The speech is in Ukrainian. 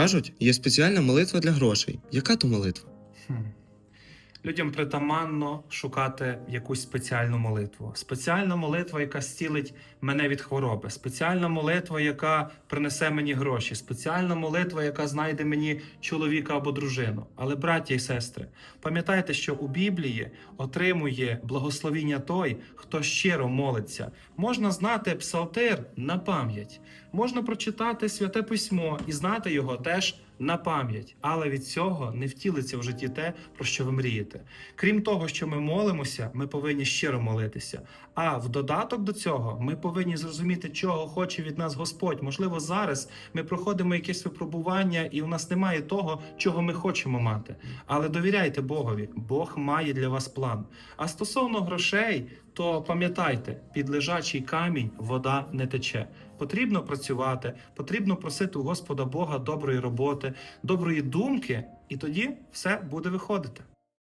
Кажуть, є спеціальна молитва для грошей. Яка то молитва? Хм. Людям притаманно шукати якусь спеціальну молитву. Спеціальна молитва, яка зцілить мене від хвороби, спеціальна молитва, яка принесе мені гроші, спеціальна молитва, яка знайде мені чоловіка або дружину. Але, браття і сестри, пам'ятайте, що у Біблії отримує благословіння той, хто щиро молиться. Можна знати псалтир на пам'ять, можна прочитати святе письмо і знати його теж на пам'ять, але від цього не втілиться в житті те, про що ви мрієте. Крім того, що ми молимося, ми повинні щиро молитися. А в додаток до цього ми повинні зрозуміти, чого хоче від нас Господь. Можливо, зараз ми проходимо якесь випробування, і у нас немає того, чого ми хочемо мати. Але довіряйте Богові, Бог має для вас план. А стосовно грошей, то пам'ятайте, під лежачий камінь вода не тече. Потрібно працювати, потрібно просити у Господа Бога доброї роботи, доброї думки, і тоді все буде виходити.